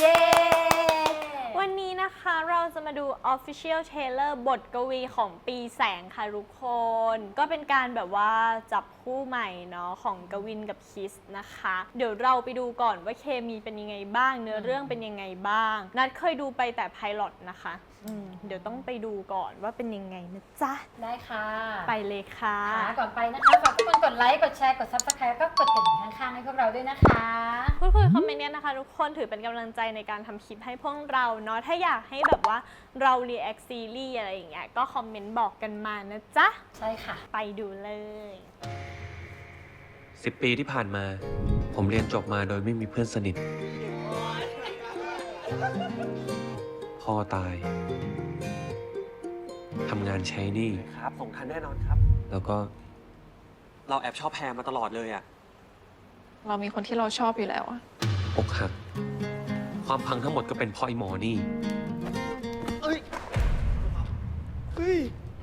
เย้ วันนี้นะคะเราจะมาดู Official Trailer บทกวีของปีแสงค่ะทุกคน ก็เป็นการแบบว่าจับคู่ใหม่เนาะของกวินกับคิสนะคะ เดี๋ยวเราไปดูก่อนว่าเคมีเป็นยังไงบ้าง เนื้อเรื่องเป็นยังไงบ้าง นัดเคยดูไปแต่ไพลอตนะคะอืมเดี๋ยวต้องไปดูก่อนว่าเป็นยังไงนะจ๊ะ ได้ค่ะไปเลยค่ะ ค่ะก่อนไปนะคะฝากทุกคนกดไลค์ กดแชร์ กด subscribe แล้วก็กดกระดิ่งข้างๆให้พวกเราด้วยนะคะพู ดคุยคอมเมนต์เนี่ยนะคะ ทุกคนถือเป็นกำลังใจในการทำคลิปให้พวกเราเนาะถ้าอยากให้แบบว่าเรา react ซีรีส์อะไรอย่างเงี้ยก็คอมเมนต์บอกกันมานะจ๊ะ ใช่ค่ะ ไปดูเลยสิบปีที่ผ่านมา ผมเรียนจบมาโดยไม่มีเพื่อนสนิท พ่อตายทำงานใช้หนี้ ครับส่งทันแน่นอนครับ แล้วก็เราแอบชอบแพรมาตลอดเลยอะ เรามีคนที่เราชอบอยู่แล้วอะอกหัก ความพังทั้งหมดก็เป็นเพ่อไอ้หมอนี่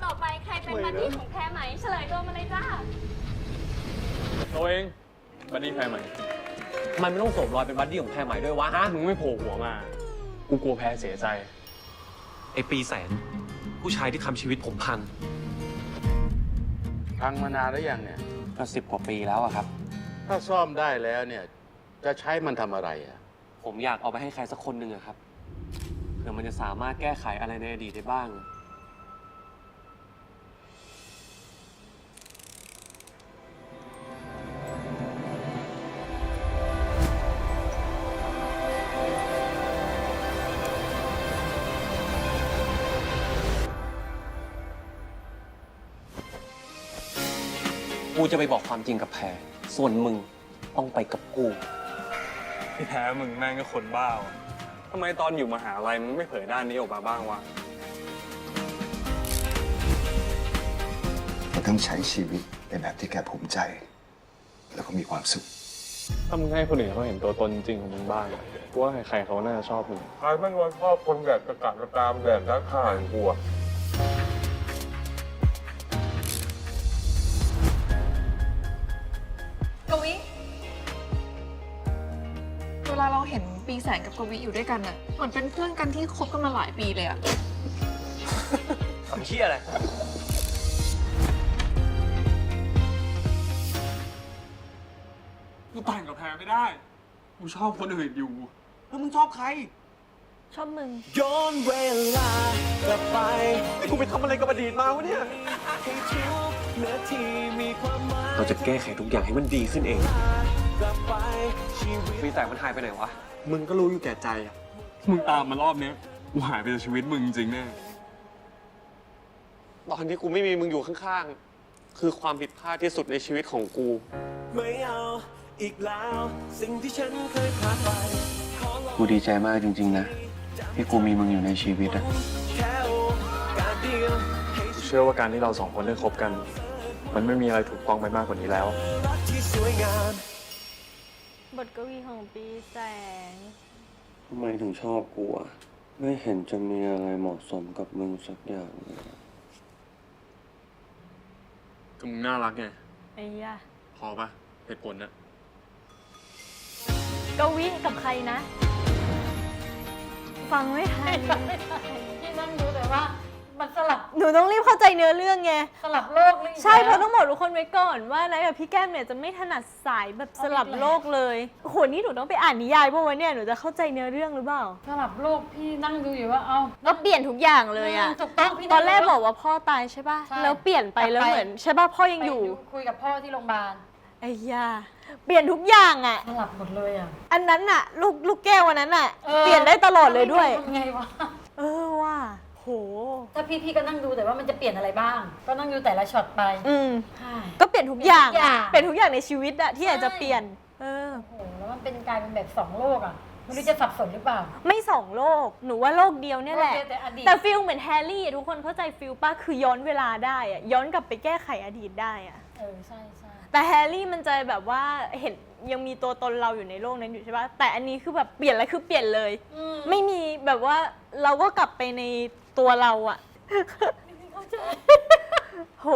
ต่อไปใครเป็นบัดดี้ของแพรไหม เฉลยตัวมาเลยจ้าตัวเองบัดดี้แพ้ไหมทำไมไม่ต้องสวมรอยเป็นบัดดี้ของแพรใหม่ด้วยวะฮะ มึงไม่โผล่หัวมา กูกลัวแพ้เสียใจ ไอ้ปีแสน ผู้ชายที่ทำชีวิตผมพัง พังมานานแล้วยังเนี่ย ก็สิบกว่าปีแล้วอะครับ ถ้าซ่อมได้แล้วเนี่ย จะใช้มันทำอะไรอะ ผมอยากเอาไปให้ใครสักคนหนึ่งอะครับ เผื่อมันจะสามารถแก้ไขอะไรในอดีตได้บ้าง กูจะไปบอกความจริงกับแพร ส่วนมึงต้องไปกับกู ที่แท้มึงแม่งก็คนบ้าว่ะทำไมตอนอยู่มหาลัยมึงไม่เผยด้านนี้ออกมาบ้างวะแกต้องใช้ชีวิตในแบบที่แกภูมิใจ แล้วก็มีความสุข ถ้ามึงให้คนอื่นเขาเห็นตัวตนจริงของมึงบ้างอะกูว่าใครๆเขาน่าจะชอบมึง ใครไม่ว่าชอบคนแบบกระกัดกระตามแบบนักข่าวอย่ กับกวิอยู่ด้วยกันอะเหมือนเป็นเพื่อนกันที่คบกันมาหลายปีเลยอะทำเชี่ยอะไร กูแต่งกับแพ้ไม่ได้ กูชอบคนอื่นอยู่ แล้วมึงชอบใคร ชอบมึง ย้อนเวลากลับไปนี่กูไปทำอะไรกับอดีตมาวะเนี่ยให้ทุกนาทีมีความหมายเราจะแก้ไขทุกอย่างให้มันดีขึ้นเอง กลับไปชีวิตมีแต่มันหายไปไหนวะ มึงก็รู้อยู่แก่ใจอะมึงตามมารอบเนี้ยกูหายไปจากชีวิตมึงจริงๆแน่ตอนที่กูไม่มีมึงอยู่ข้างๆ คือความผิดพลาดที่สุดในชีวิตของกู ไม่เอาอีกแล้ว สิ่งที่ฉันเคยพลาดไปกูดีใจมากจริง ๆ นะ ที่กูมีมึงอยู่ในชีวิตอะแค่โอกาสเดียวให้กูเชื่อว่าการที่เราสองคนได้คบกัน มันไม่มีอะไรถูกต้องไปมากกว่านี้แล้ว รักที่สวยงาม บทกวีของปีแสง ทำไมถึงชอบกูอะไม่เห็นจะมีอะไรเหมาะสมกับมึงสักอย่างเลยก็มึงน่ารักไง ไอ้ยะพอปะเหตุผลนะกวีกับใครนะ ฟังไม่ทันที่นั่งดูแต่ว่า มันสลับหนูต้องรีบเข้าใจเนื้อเรื่องไง สลับโลกเลยใช่เพราะต้องบอกทุกคนไว้ก่อนว่านัทกับพี่แก้มเนี่ยจะไม่ถนัดสายแบบสลับโลกเลยโหนี่หนูต้องไปอ่านนิยายเพราะว่าเนี่ยหนูจะเข้าใจเนื้อเรื่องหรือเปล่า สลับโลกพี่นั่งดูอยู่ว่า เอ้าก็เปลี่ยนทุกอย่างเลยอะถูกต้องพี่ตอนแรกงดู บอกว่าพ่อตายใช่ป่ะ ใช่แล้วเปลี่ยนไปแล้วกลับไปเหมือนใช่ป่ะพ่อยังไปอยู่ คุยกับพ่อที่โรงพยาบาลไอ้ยาเปลี่ยนทุกอย่างอะสลับหมดเลยอะ อันนั้นอะลูกลูกแก้วอันนั้นอะออ เปลี่ยนได้ตลอดเลยด้วย ทำไงวะ เออว่ะโห ถ้าพี่พี่ก็นั่งดูแต่ว่ามันจะเปลี่ยนอะไรบ้าง ก็นั่งดูแต่ละช็อตไปอืม ใช่ ก็เปลี่ยนทุกอย่าง เปลี่ยนทุกอย่างเปลี่ยนทุกอย่างในชีวิตอะที่อยากจะใช่ เปลี่ยน เออ โอ้โหแล้วมันเป็นกลายเป็นแบบสองโลกอะไม่รู้จะสับสนหรือเปล่าไม่สองโลก หนูว่าโลกเดียวเนี่ยแหละโลกเดียวแต่อดีตแต่ฟิลเหมือนแฮร์รี่อะทุกคนเข้าใจฟิลป่ะคือย้อนเวลาได้อะย้อนกลับไปแก้ไขอดีตได้อะเออใช่ใช่แต่แฮร์รี่มันจะแบบว่าเห็น ยังมีตัวตนเราอยู่ในโลกนั้นอยู่ใช่ป่ะแต่อันนี้คือแบบเปลี่ยนแล้วคือเปลี่ยนเลย อืมไม่มีแบบว่าเราก็กลับไปในตัวเราอะโห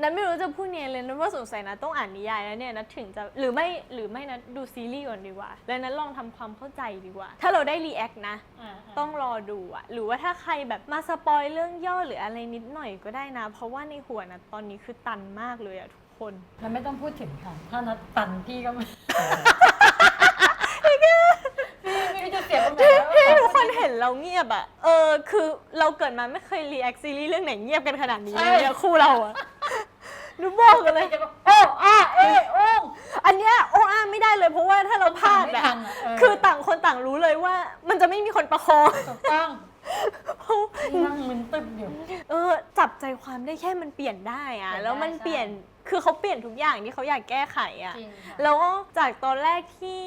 นั้นไม่รู้จะพูดไงเลยนะว่าสงสัยนะต้องอ่านนิยายแล้วเนี่ยนะถึงจะหรือไม่หรือไม่นะดูซีรีส์ก่อนดีกว่า แล้วนั้นลองทำความเข้าใจดีกว่า ถ้าเราได้รีแอคนะ อ่าๆต้องรอดูอะหรือว่าถ้าใครแบบมาสปอยเรื่องย่อหรืออะไรนิดหน่อยก็ได้นะ เพราะว่าในหัวนะตอนนี้คือตันมากเลยอะทุก คน มันไม่ต้องพูดถึงค่ะ ถ้านัดตันพี่ก็ไม่พี่ไม่รู้จะเสียตรงไหนแล้วที่ทุกคนเห็นเราเงียบอะเออ คือเราเกิดมาไม่เคยรีแอคซีรีส์เรื่องไหนเงียบกันขนาดนี้เลยเนี่ยคู่เราอะหนูบอกกันเลยจะบอกโอ้อาเอ้โอ้งอันเนี้ยโอ้อาไม่ได้เลยเพราะว่าถ้าเราพลาดไม่อะทันอะเออคือต่างคนต่างรู้เลยว่า มันจะไม่มีคนประคองถูกต้องเพราะพี่นั่งมึนตึบอยู่ เออ จับใจความได้แค่มันเปลี่ยนได้อะเปลี่ยนได้แล้วมันใช่เปลี่ยน คือเขาเปลี่ยนทุกอย่างที่เขาอยากแก้ไขอะจริงค่ะ แล้วก็จากตอนแรกที่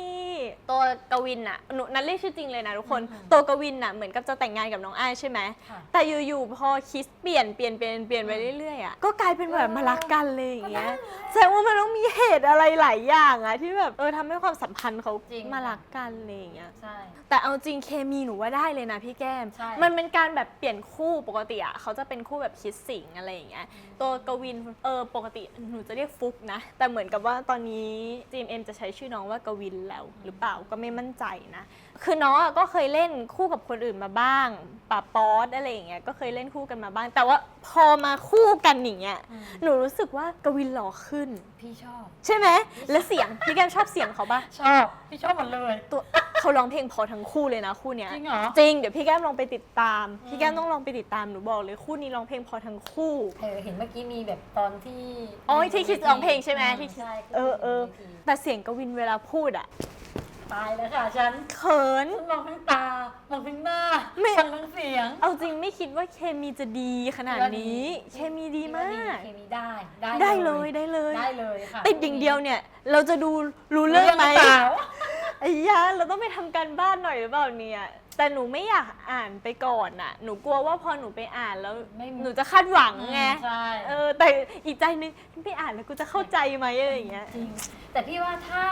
ตัวกวินอะหนูนัดเรียกชื่อจริงเลยนะทุกคนอืม ตัวกวินอะเหมือนกับจะแต่งงานกับน้องอ้ายใช่ไหม ค่ะ แต่อยู่ๆพอคิสเปลี่ยนเปลี่ยนเปลี่ยนเปลี่ยนไปเรื่อยๆอะก็กลายเป็นแบบมารักกันเลยอย่างเงี้ยแสดงว่ามันต้องมีเหตุอะไรหลายอย่างอะที่แบบเออทำให้ความสัมพันธ์เขาจริง มารักกันอะไรอย่างเงี้ยใช่ แต่เอาจริงเคมีหนูว่าได้เลยนะพี่แก้ม ใช่ มันเป็นการแบบเปลี่ยนคู่ปกติอะเขาจะเป็นคู่แบบคิดสิงอะไรอย่างเงี้ยตัวกวินเออปกติหนูจะเรียกฟุกนะ แต่เหมือนกับว่าตอนนี้ GMM จะใช้ชื่อน้องว่ากวินแล้ว หรือเปล่าก็ไม่มั่นใจนะ คือน้องอะก็เคยเล่นคู่กับคนอื่นมาบ้างป่าป๊อดอะไรอย่างเงี้ยก็เคยเล่นคู่กันมาบ้าง แต่ว่าพอมาคู่กันอย่างเงี้ยอืม หนูรู้สึกว่ากวินหล่อขึ้น พี่ชอบ ใช่ไหมและเสียง พี่แก้มชอบเสียงเขาปะชอบ พี่ชอบหมดเลย ตัวเขาร้องเพลงเพอทั้งคู่เลยนะคู่เนี้ยจริงเหรอ จริงเดี๋ยวพี่แก้มลองไปติดตามอืมพี่แก้มต้องลองไปติดตามหนูบอกเลยคู่นี้ร้องเพลงเพอทั้งคู่ เออเห็นเมื่อกี้มีแบบตอนที่อ๋อที่คิดร้องเพลงใช่ไหมที่คิดใช่เออเออ แต่เสียงกวินเวลาพูดอะ ตายแล้วค่ะฉันเขิน ฉันมองทั้งตามองทั้งหน้าไม่ ฟังทั้งเสียงเอาจริงไม่คิดว่าเคมีจะดีขนาดนี้ เคมีดีมาก เคมีได้ได้เลยได้เลย ได้เลยค่ะติดอย่างเดียวเนี่ย เราจะดูรู้เรื่องไหมเปล่า ไอ้ยาเราต้องไปทำการบ้านหน่อยหรือเปล่าเนี่ย แต่หนูไม่อยากอ่านไปก่อนน่ะ หนูกลัวว่าพอหนูไปอ่านแล้ว ไม่มีหนูจะคาดหวังไง ใช่ เออ แต่อีกใจนึงไปอ่านแล้วกูจะเข้าใจไหมอะไรอย่างเงี้ย จริง แต่พี่ว่าถ้า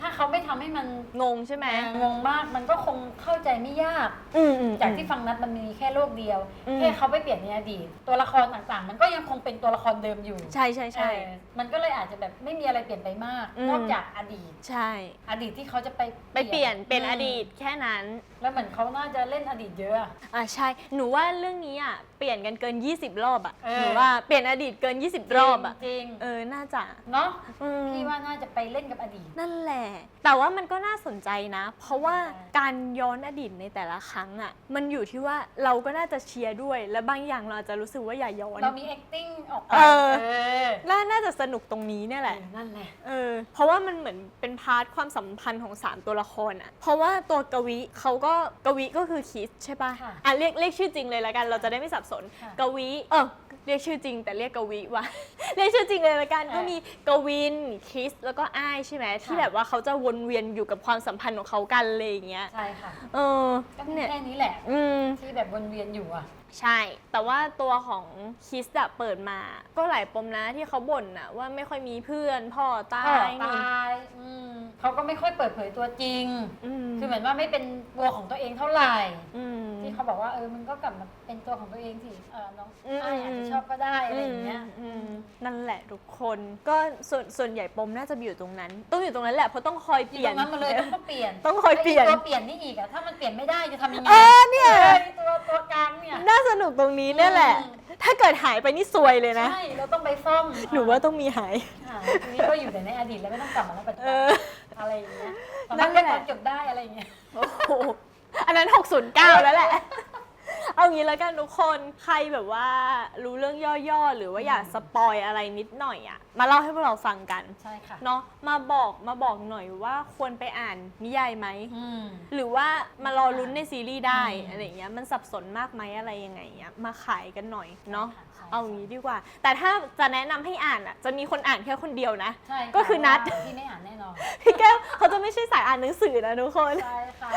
ถ้าเขาไม่ทำให้มันงงใช่ไหมงงมากมันก็คงเข้าใจไม่ยาก อืมอืม จากที่ฟังนัดมันมีแค่โลกเดียว อืม แค่เขาไปเปลี่ยนในอดีต ตัวละครต่างๆ มันก็ยังคงเป็นตัวละครเดิมอยู่ใช่ใช่ใช่ เออมันก็เลยอาจจะแบบไม่มีอะไรเปลี่ยนไปมาก อืม นอกจากอดีต ใช่ อดีตที่เขาจะไปไปเปลี่ยนเป็นมอดีตแค่นั้น แล้วเหมือนเขาน่าจะเล่นอดีตเยอะอะ อ่าใช่ หนูว่าเรื่องนี้อะเปลี่ยนกันเกิน 20 รอบอะ เออ หนูว่าเปลี่ยนอดีตเกิน 20 รอบอะ จริงเออ น่าจะๆเนาะอืมพี่ว่าน่าจะไปเล่นกับอดีต นั่นแหละ แต่ว่ามันก็น่าสนใจนะ เพราะว่าใช่การย้อนอดีตในแต่ละครั้งอะ มันอยู่ที่ว่าเราก็น่าจะเชียร์ด้วย และบางอย่างเราอาจจะรู้สึกว่าอย่าย้อน เรามี acting ออกไปเออ เออน่าน่าจะสนุกตรงนี้เนี่ยแหละ นั่นแหละ เออเพราะว่ามันเหมือนเป็นพาร์ทความสัมพันธ์ของสามตัวละครอะเพราะว่าตัวกวิเขาก็กวิก็คือคิสใช่ปะค่ะอะเรียกเรียกชื่อจริงเลยละกัน เราจะได้ไม่สับสนค่ะกวิเออเรียกชื่อจริง แต่เรียกกวิว่ะ เรียกชื่อจริงเลยละกันเออก็มีกวินคิสแล้วก็อ้ายใช่ไหมที่ค่ะ แบบว่าเขาจะวนเวียนอยู่กับความสัมพันธ์ของเขากันเลยอย่างเงี้ยใช่ค่ะ เออก็มีเนี่ยแค่นี้แหละ อืมที่แบบวนเวียนอยู่อะ ใช่ แต่ว่าตัวของคิสอะเปิดมา ก็หลายปมนะที่เขาบ่นอะว่าไม่ค่อยมีเพื่อนพ่อตาพ่อยนุ่มตายอืมเขาก็ไม่ค่อยเปิดเผยตัวจริง อืมคือเหมือนว่าไม่เป็นตัวของตัวเองเท่าไหร่ อืม ที่เขาบอกว่าเออมันก็กลับมาเป็นตัวของตัวเองสิเออน้องอืม อ้ายอาจจะชอบก็ได้อะไรอย่างเงี้ย อืมนั่นแหละทุกคน ก็ส่วนส่วนใหญ่ปมน่าจะอยู่ตรงนั้น ต้องอยู่ตรงนั้นแหละเพราะต้องคอยเปยู่ลี่ตยน รงนั้นมาเลยต้องเปลี่ยนต้องคอยเปลี่ยน ไตัวเปลี่ยนนี่อีกอะถ้ามันเปลี่ยนไม่ได้จะทำยังไงเออเนี่ย ตัวตัวกลางเนี่ย น่าสนุกตรงนี้เนี่ยแหละ อืมถ้าเกิดหายไปนี่ซวยเลยนะ ใช่เราต้องไปซ่อมหนูว่าต้องมีหายหาทีนี้ก็อยู่แต่ในอดีตแล้วไม่ต้องกลับมาแล้วปัจจุเอบันอ อะไรอย่างเงี้ยสานั่มารถนแหเล่ละนตอนจบได้อะไรอย่างเงี้ย โอ้โห อันนั้น 609 แล้วแหละ เอางี้แล้วกันทุกคนใครแบบว่ารู้เรื่องย่อๆ หรือว่าอยากสปอยอะไรนิดหน่อยอะมาเล่าให้พวกเราฟังกันใช่ค่ะเนาะมาบอกมาบอกหน่อยว่าควรไปอ่านนิยายไหมอืม หรือว่ามารอลุ้นในซีรีส์ได้อืม อะไรอย่างเงี้ยมันสับสนมากไหมอะไรยังไงเงี้ยมาขายกันหน่อยเนาะใช่ค่ะ เอางี้ดีกว่า แต่ถ้าจะแนะนำให้อ่านอะจะมีคนอ่านแค่คนเดียวนะ ใช่ะก็คือนัดว่าพี่ไม่อ่านแน่นอน พี่แก้วเขาจะไม่ใช่สายอ่านหนังสือนะทุกคน ใช่ค่ะ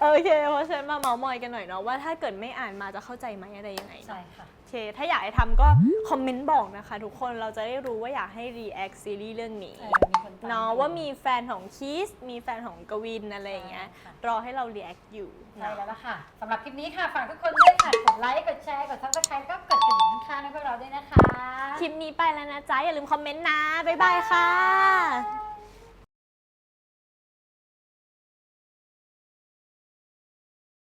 โอเคเพราะฉะนั้นมาเมาส์มอยกันหน่อยเนาะว่าถ้าเกิดไม่อ่านมาจะเข้าใจไหมอะไรยังไงเนอะใช่ค่ะโอเค ถ้าอยากให้ทำก็คอมเมนต์บอกนะคะ ทุกคนเราจะได้รู้ว่าอยากให้ react ซีรีส์เรื่องนี้เออมีคนตามเนาะว่ามีแฟนของคีสมีแฟนของกวินอะไรอย่างเงี้ยใช่ค่ะรอให้เรา react อยู่ใช่เนาะ แล้วล่ะค่ะสำหรับคลิปนี้ค่ะฝากทุกคนด้วยค่ะกดไลค์กดแชร์กดซับสไครต์ก็กดกระดิ่งข้างๆให้พวกเราด้วยนะคะ คลิปนี้ไปแล้วนะจ๊ะ อย่าลืมคอมเมนต์นะ บ๊ายบายค่ะ